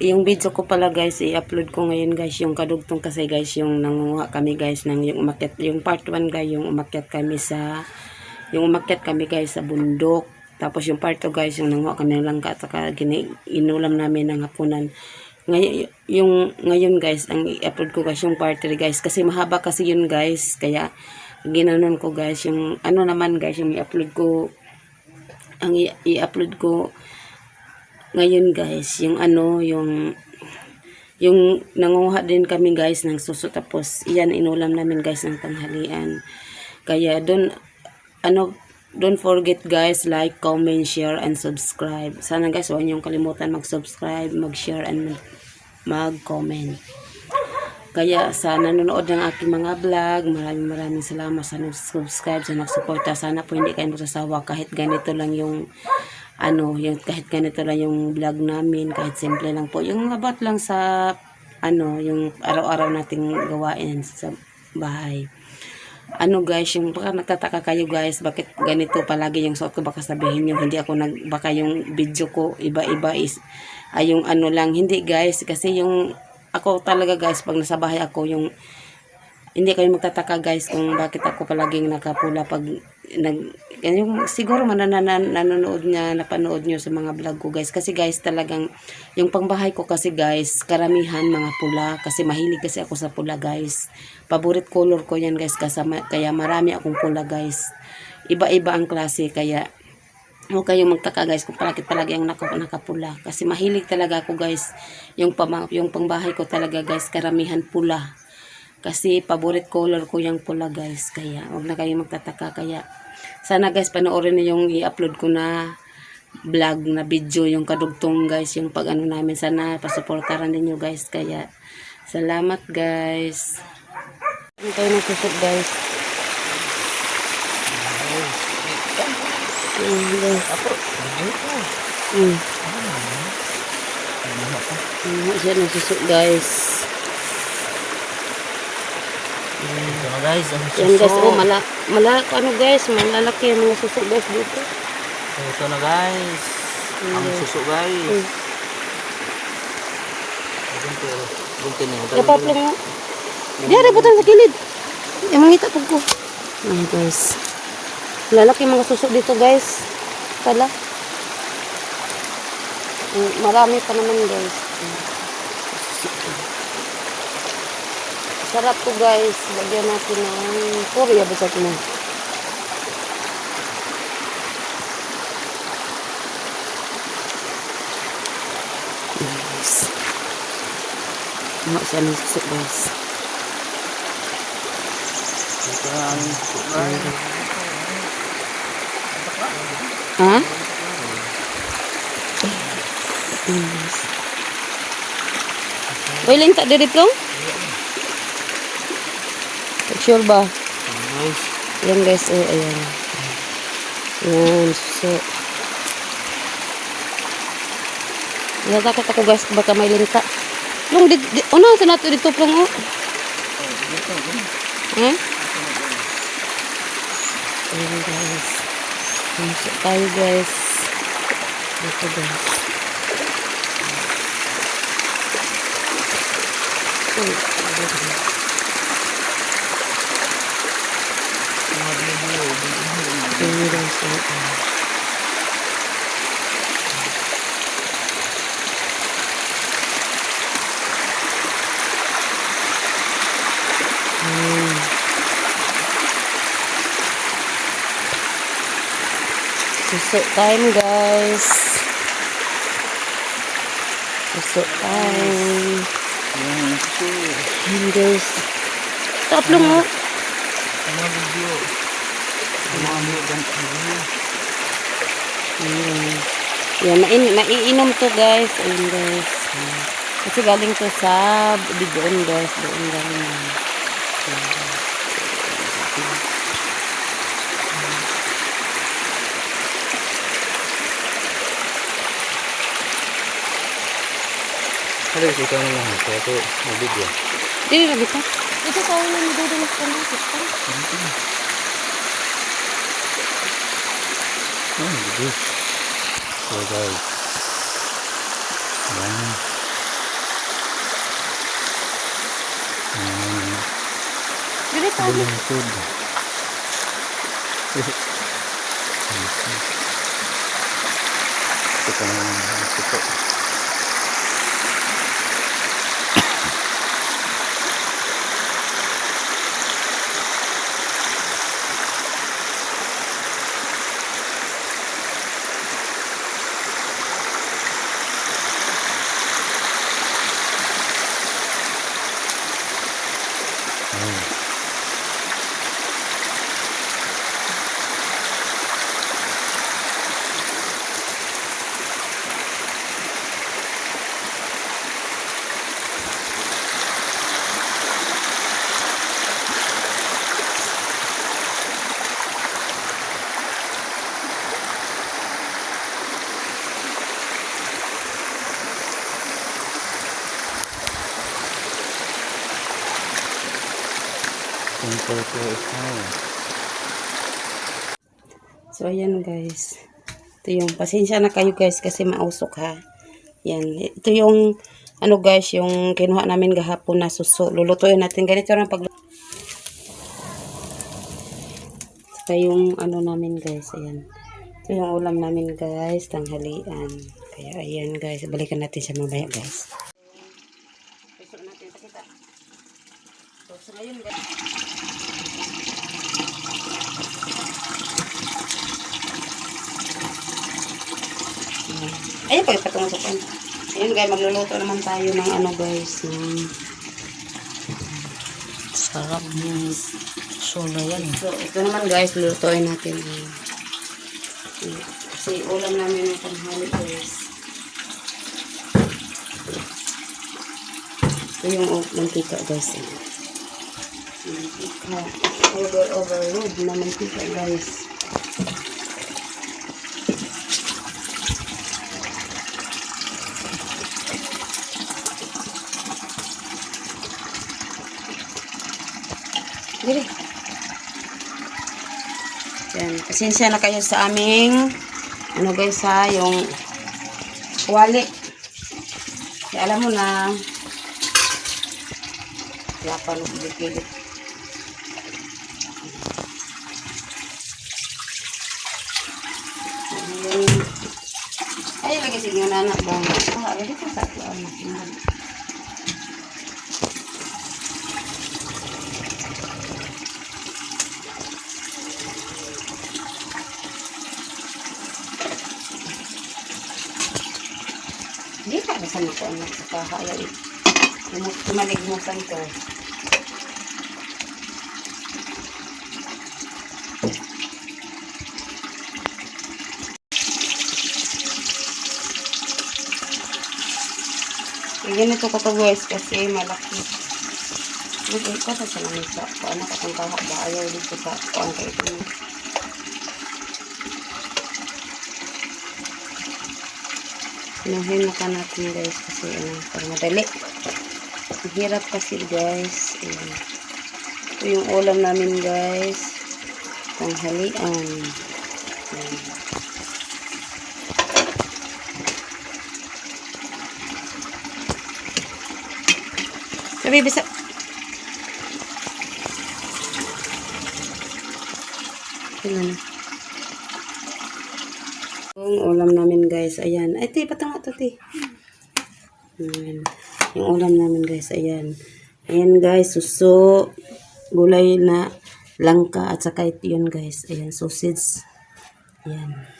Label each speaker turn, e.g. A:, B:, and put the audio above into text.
A: yung video ko pala guys, i-upload ko ngayon guys, yung kadugtong kasi guys, yung nangunguha kami guys, ng yung umakyat, yung part 1 guys, yung umakyat kami sa, yung umakyat kami guys sa bundok. Tapos yung part 2 guys, yung nanguha kami ng langka at saka inulam namin ng hapunan. Ngayon, yung, ngayon guys, ang i-upload ko guys, yung part 3 guys, kasi mahaba kasi yun guys, kaya ginanon ko guys, yung ano naman guys, yung i-upload ko, ang i-upload ko ngayon guys, yung ano, yung yung nangunguha din kami guys ng suso tapos iyan inulam namin guys ng tanghalian. Kaya don't ano don't forget guys like, comment, share and subscribe. Sana guys huwag niyong kalimutan mag-subscribe, mag-share and mag-comment. Kaya sa nanonood ng aking mga vlog, maraming maraming salamat sa nag-subscribe, sa nagsuporta. Sana po hindi kayo magsasawa kahit ganito lang yung ano, yung kahit ganito lang yung vlog namin, kahit simple lang po. Yung about lang sa ano, yung araw-araw nating gawain sa bahay. Ano guys, yung baka nagtataka kayo guys, bakit ganito palagi yung suot ko, baka sabihin nyo, hindi ako nag, baka yung video ko, iba-iba is, ay yung ano lang, hindi guys, kasi yung, ako talaga guys, pag nasa bahay ako, yung, hindi kayo magtataka guys kung bakit ako palaging nakapula pag nag yung siguro mananan nanonood niya napanood niyo sa mga vlog ko guys kasi guys talagang yung pangbahay ko kasi guys karamihan mga pula kasi mahilig kasi ako sa pula guys favorite color ko yan guys kasama, kaya marami akong pula guys iba-iba ang klase kaya Huwag kayong magtaka guys kung palagi palagi ang naka, nakapula. Kasi mahilig talaga ako guys. Yung, pama, yung pangbahay ko talaga guys, karamihan pula. Kasi favorite color ko yung pula guys. Kaya huwag na kayong magtataka. Kaya sana guys panoorin niyo yung i-upload ko na vlog na video yung kadugtong guys. Yung pag ano namin. Sana pasuportaran din nyo guys. Kaya salamat guys. Ano tayo nagsusot guys? Mm, guys. Mm. Ano siya nagsusot guys.
B: Ito na guys, ang
A: Yan guys,
B: suso.
A: oh, mala, mala, ano guys, malalaki ang mga susok guys dito.
B: Ito na guys. Ang
A: Yes.
B: suso guys.
A: Mm.
B: Gunti, gunti na yun.
A: Kapap lang mo. Di, rebutan sa kilid. Yung mangita po ko. Ayan guys. Lalaki mga susok dito guys. Pala. Mm, Marami pa naman guys. Sarap to guys. Lagyan natin ng Korea ba sa mo? Guys. Ano siya ng susok guys.
B: Ito na ang suso guys.
A: Ha? Yes. Uy, linta diri plong? Sure ba?
B: Guys.
A: Yan guys, oh, ayan. Yan, so. Natakot ako guys, baka may linta. Plong, di, di, ano, sa nato dito plong, oh. Ha? Ayan guys. Masuk tayo guys. Dito guys. Uy, Ayan. Ayan. Suso time guys. Suso time.
B: Yung suso.
A: Ayan guys. Taplong mo.
B: Ano video? Ano ang video?
A: Ayan. Yan, main, maiinom to guys. Ayan guys. Ayan. Kasi galing to sa di doon guys. Doon galing. yan. Ayan.
B: Yung ikaw na lang? Kaya ito, may video.
A: Dili na bita. Ito sa ulo ni Dodo mas
B: Ayan, dito. So guys. Ayan.
A: Ayan.
B: Bulungtod. Ito ka naman. Ito. Ito. Po ito.
A: So, ayan guys. Ito yung, pasensya na kayo guys kasi mausok ha. Yan. Ito yung, ano guys, yung kinuha namin gahapon na suso. Lulutuin natin. Ganito lang pag... Saka yung ano namin guys, ayan. Ito yung ulam namin guys, tanghalian. Kaya ayan guys, balikan natin siya mamaya guys. Piso natin, pakita. So, so ngayon guys. Ayun pa ipatungusukan. Ayun guys, magluluto naman tayo ng ano guys, ng
B: Sarap ng sola yan.
A: So, ito naman guys, lulutuin natin. Kasi ulam namin ng tanghali guys. Ito yung mantika guys. Mantika. Over, overload na mantika guys. Dili. Yan. Pasensya na kayo sa aming ano guys ha, yung wali. Kaya alam mo na kaya pa nung pilit Ayun lagi sige na anak ba? Ah, lagi ko sa anak. Di ka na sa mga anak sa kahaya. Tumaligmusan ko. Eh, ganito ko to guys kasi malaki. Lugay ko sa sa lamisa. Paano ka kung kaha ba? Ayaw dito sa kuang kayo ito. Inuhin na ka natin guys kasi ano, para madali. Ang kasi guys. Ayan. Ito yung ulam namin guys. Tanghalian. Ayan. Sabi, bisa. Tingnan na. Yung ulam namin guys, ayan. Ay, ti, patanga to, ti. Ayan. Yung ulam namin guys, ayan. Ayan guys, suso, gulay na langka at saka yun guys. Ayan, sausage. Ayan.